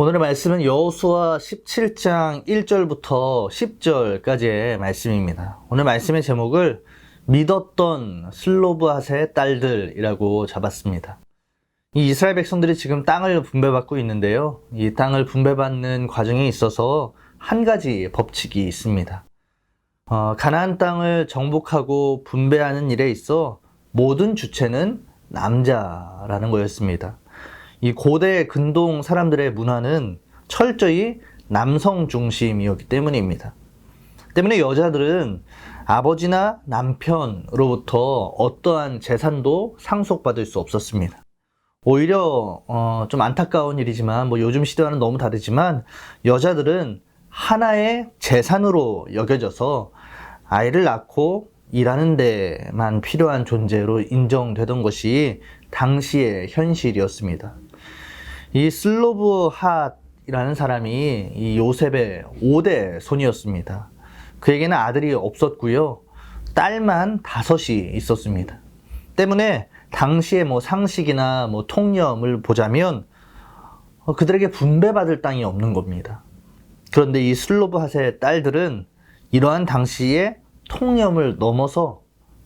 오늘의 말씀은 여호수아 17장 1절부터 10절까지의 말씀입니다. 오늘 말씀의 제목을 믿었던 슬로브핫의 딸들이라고 잡았습니다. 이 이스라엘 백성들이 지금 땅을 분배받고 있는데요. 이 땅을 분배받는 과정에 있어서 한 가지 법칙이 있습니다. 어, 가나안 땅을 정복하고 분배하는 일에 있어 모든 주체는 남자라는 거였습니다. 이 고대 근동 사람들의 문화는 철저히 남성 중심이었기 때문입니다. 때문에 여자들은 아버지나 남편으로부터 어떠한 재산도 상속받을 수 없었습니다. 오히려 어, 좀 안타까운 일이지만 뭐 요즘 시대와는 너무 다르지만 여자들은 하나의 재산으로 여겨져서 아이를 낳고 일하는 데만 필요한 존재로 인정되던 것이 당시의 현실이었습니다. 이 슬로브 핫이라는 사람이 이 요셉의 5대 손이었습니다. 그에게는 아들이 없었고요. 딸만 다섯이 있었습니다. 때문에 당시의 뭐 상식이나 뭐 통념을 보자면 어, 그들에게 분배받을 땅이 없는 겁니다. 그런데 이 슬로브 핫의 딸들은 이러한 당시의 통념을 넘어서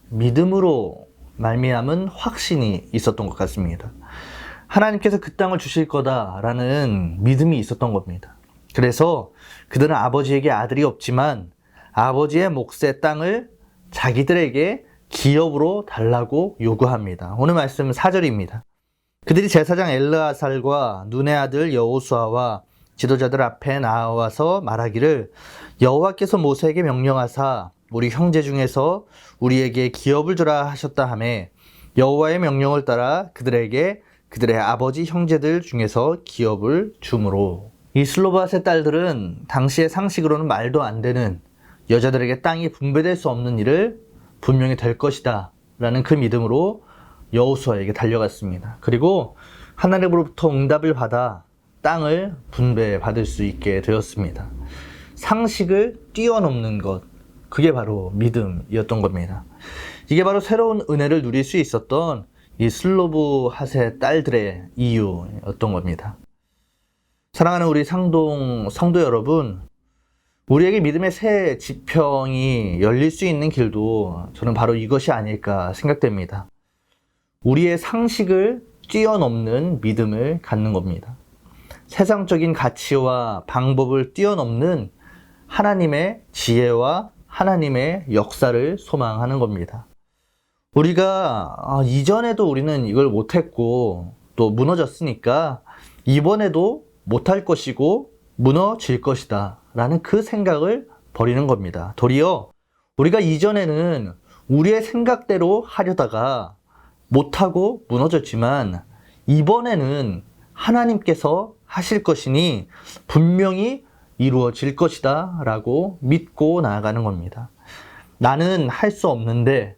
믿음으로 말미암은 확신이 있었던 것 같습니다. 하나님께서 그 땅을 주실 거다라는 믿음이 있었던 겁니다. 그래서 그들은 아버지에게 아들이 없지만 아버지의 몫의 땅을 자기들에게 기업으로 달라고 요구합니다. 오늘 말씀 4절입니다. 그들이 제사장 엘르아살과 눈의 아들 여호수아와 지도자들 앞에 나와서 말하기를 여호와께서 모세에게 명령하사 우리 형제 중에서 우리에게 기업을 주라 하셨다 하매 여호와의 명령을 따라 그들에게 그들의 아버지 형제들 중에서 기업을 주므로 이 슬로바스의 딸들은 당시의 상식으로는 말도 안 되는 여자들에게 땅이 분배될 수 없는 일을 분명히 될 것이다 라는 그 믿음으로 여호수아에게 달려갔습니다. 그리고 하나님으로부터 응답을 받아 땅을 분배받을 수 있게 되었습니다. 상식을 뛰어넘는 것, 그게 바로 믿음이었던 겁니다. 이게 바로 새로운 은혜를 누릴 수 있었던 이 슬로브 핫의 딸들의 이유였던 겁니다. 사랑하는 우리 상동 성도 여러분, 우리에게 믿음의 새 지평이 열릴 수 있는 길도 저는 바로 이것이 아닐까 생각됩니다. 우리의 상식을 뛰어넘는 믿음을 갖는 겁니다. 세상적인 가치와 방법을 뛰어넘는 하나님의 지혜와 하나님의 역사를 소망하는 겁니다. 우리가 아, 이전에도 우리는 이걸 못했고 또 무너졌으니까 이번에도 못할 것이고 무너질 것이다 라는 그 생각을 버리는 겁니다. 도리어 우리가 이전에는 우리의 생각대로 하려다가 못하고 무너졌지만 이번에는 하나님께서 하실 것이니 분명히 이루어질 것이다 라고 믿고 나아가는 겁니다. 나는 할 수 없는데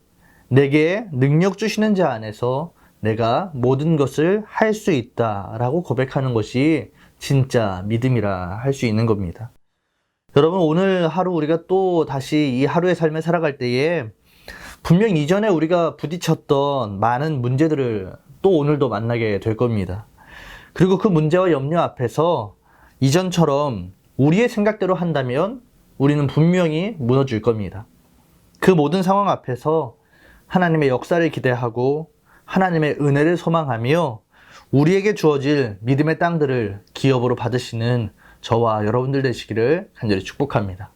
내게 능력 주시는 자 안에서 내가 모든 것을 할 수 있다 라고 고백하는 것이 진짜 믿음이라 할 수 있는 겁니다. 여러분, 오늘 하루 우리가 또 다시 이 하루의 삶을 살아갈 때에 분명 이전에 우리가 부딪혔던 많은 문제들을 또 오늘도 만나게 될 겁니다. 그리고 그 문제와 염려 앞에서 이전처럼 우리의 생각대로 한다면 우리는 분명히 무너질 겁니다. 그 모든 상황 앞에서 하나님의 역사를 기대하고 하나님의 은혜를 소망하며 우리에게 주어질 믿음의 땅들을 기업으로 받으시는 저와 여러분들 되시기를 간절히 축복합니다.